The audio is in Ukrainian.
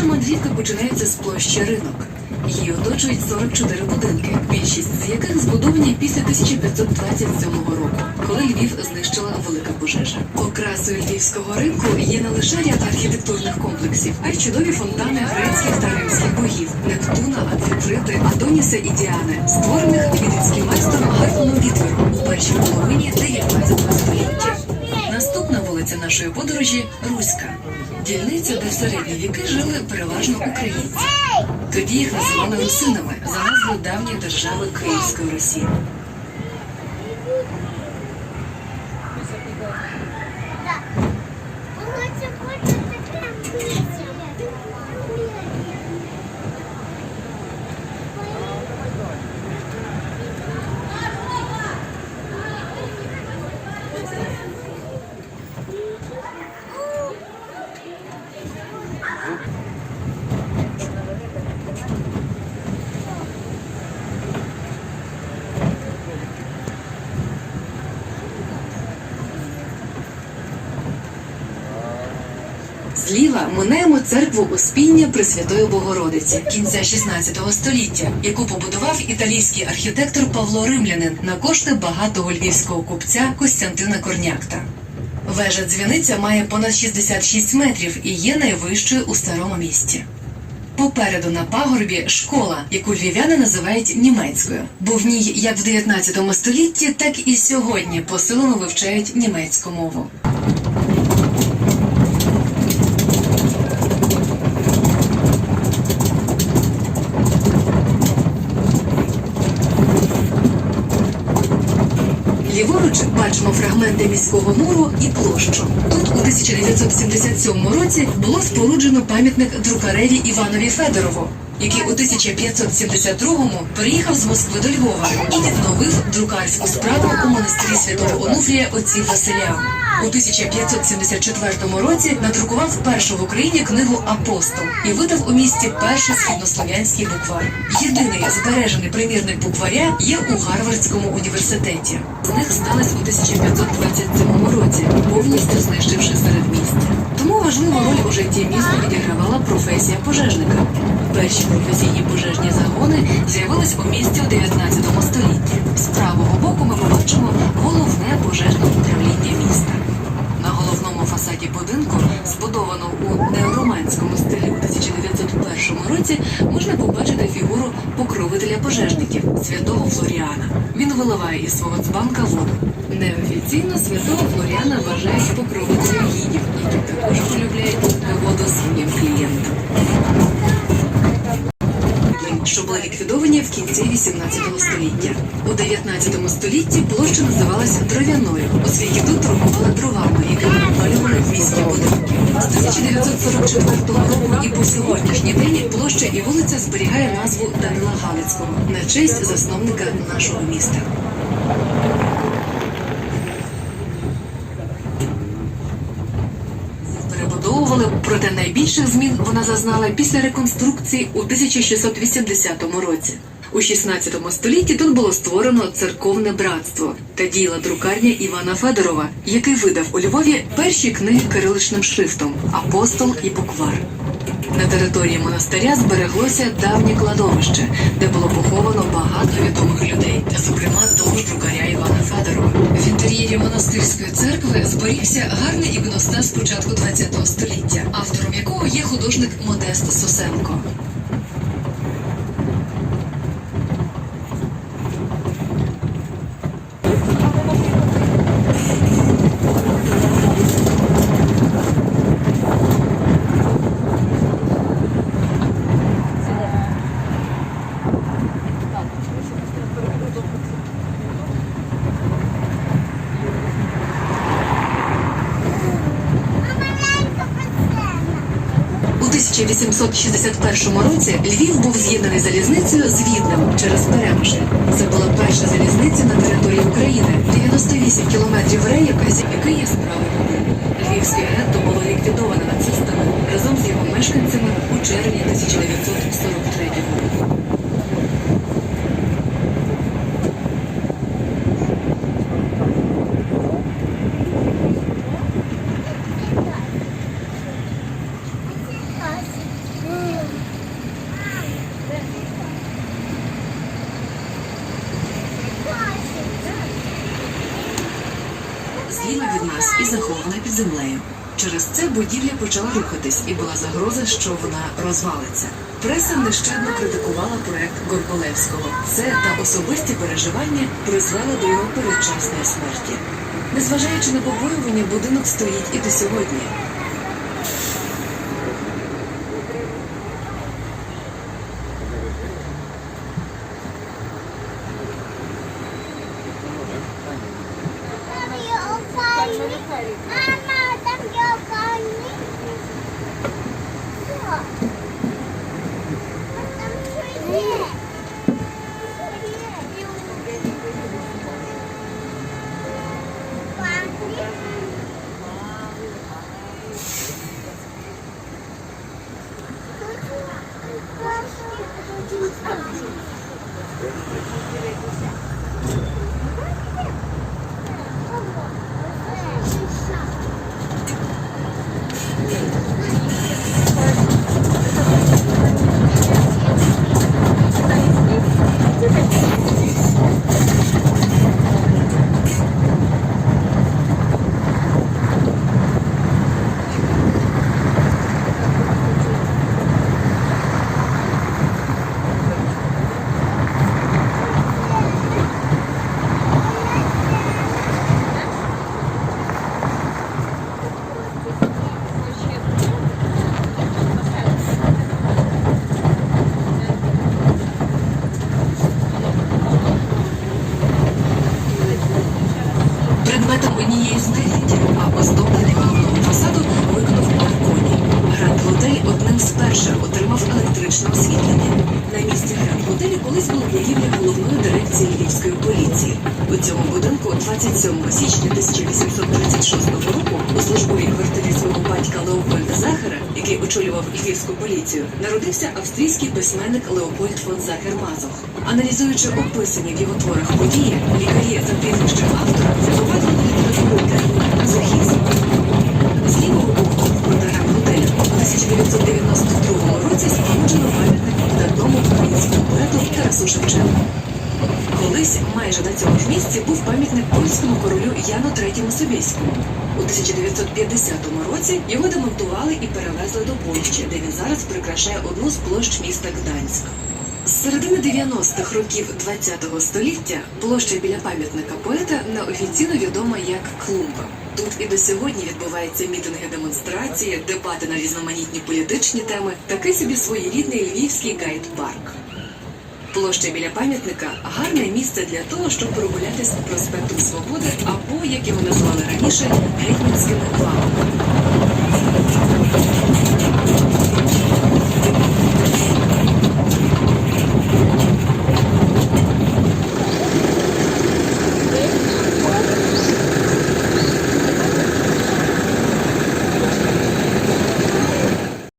Наша мандрівка починається з площі ринок. Її оточують 44 будинки, більшість з яких збудовані після 1527 року, коли Львів знищила велика пожежа. Окрасою львівського ринку є не лише ряд архітектурних комплексів, а й чудові фонтани грецьких та римських богів Нептуна, Амфітрити, Адоніса і Діани, створених віденським майстром Гарфоном Вітвером у першій половині 19 століття. Вулиця нашої подорожі Руська. Дільниця, де в середні віки жили переважно українці. Тоді їх називали русинами за назвою давньої держави Київської Русі. Зліва минаємо церкву Успіння Пресвятої Богородиці кінця 16 століття, яку побудував італійський архітектор Павло Римлянин на кошти багатого львівського купця Костянтина Корнякта. Вежа дзвіниця має понад 66 метрів і є найвищою у старому місті. Попереду на пагорбі школа, яку львів'яни називають німецькою, бо в ній як в 19 столітті, так і сьогодні посилено вивчають німецьку мову. Бачимо фрагменти міського муру і площу. Тут у 1977 році було споруджено пам'ятник друкареві Іванові Федорову, який у 1572-му переїхав з Москви до Львова і відновив друкарську справу у монастирі святого Онуфрія отців Василя. У 1574 році надрукував першу в Україні книгу Апостол і видав у місті перший східнослов'янський буквар. Єдиний збережений примірник букваря є у Гарвардському університеті. З них сталося у 1527 році, повністю знищивши середмістя. Важливу роль у житті міста відігравала професія пожежника. Перші професійні пожежні загони з'явились у місті у 19 столітті. З правого боку ми побачимо головне пожежне управління міста. На фасаді будинку, збудованого у неороманському стилі у 1901 році, можна побачити фігуру покровителя пожежників святого Флоріана. Він виливає із свого дзбанка воду. Неофіційно святого Флоріана вважають покровителем гідів, які також полюбляють воду своїм клієнтам що були ліквідовані в кінці 18 століття. У 19 столітті площа називалася Дров'яною, оскільки тут торгували дровами, якими міські будинки. З 1944 року і по сьогоднішній день площа і вулиця зберігає назву Данила Галицького на честь засновника нашого міста. перебудовували, проте найбільших змін вона зазнала після реконструкції у 1680 році. У 16 столітті тут було створено церковне братство та діяла друкарня Івана Федорова, який видав у Львові перші книги кириличним шрифтом Апостол і буквар. На території монастиря збереглося давнє кладовище, де було поховано багато відомих людей, зокрема того друкаря Івана Федорова. В інтер'єрі монастирської церкви зберігся гарний іконостас початку ХХ століття, автором якого є художник Модест Сосенко. У 1861 році Львів був з'єднаний залізницею з Віднем через Перемишль. Це була перша залізниця на території України. 98 кілометрів рейок, який є справи. Львівське гетто було ліквідовано нацистами разом з його мешканцями у червні 1943 року. Захована під землею. Через це будівля почала рухатись і була загроза, що вона розвалиться. Преса нещадно критикувала проект Горболевського. Це та особисті переживання призвели до його передчасної смерті. Незважаючи на побоювання, будинок стоїть і до сьогодні. Diretso siya. Однієї з нелюдів, а оздоблення головного фасаду виконав Марконі. Гранд Готель одним з перших отримав електричне освітлення. На місці Гранд Готелю колись була будівля головної дирекції львівської поліції. У цьому будинку 27 січня 1836 року у службовій квартирі свого батька Леопольда Захара, який очолював львівську поліцію, народився австрійський письменник Леопольд фон Захер Мазох. Аналізуючи описані в його творах події, лікарі за прізвищем автора запровадили термін «мазохізм». З лівого боку протаграм готелю у 1992 році споруджено пам'ятник видатному українському поету Тарасу Шевченку. Колись майже на цьому ж місці був пам'ятник польському королю Яну III Собєському. У 1950 році його демонтували і перевезли до Польщі, де він зараз прикрашає одну з площ міста Гданськ. З середини 90-х років ХХ століття площа біля пам'ятника поета неофіційно відома як Клумба. Тут і до сьогодні відбуваються мітинги, демонстрації, дебати на різноманітні політичні теми, такий собі своєрідний львівський гайд-парк. Площа біля пам'ятника гарне місце для того, щоб прогулятися проспектом Свободи або, як його називали раніше, гетьманськими лавами.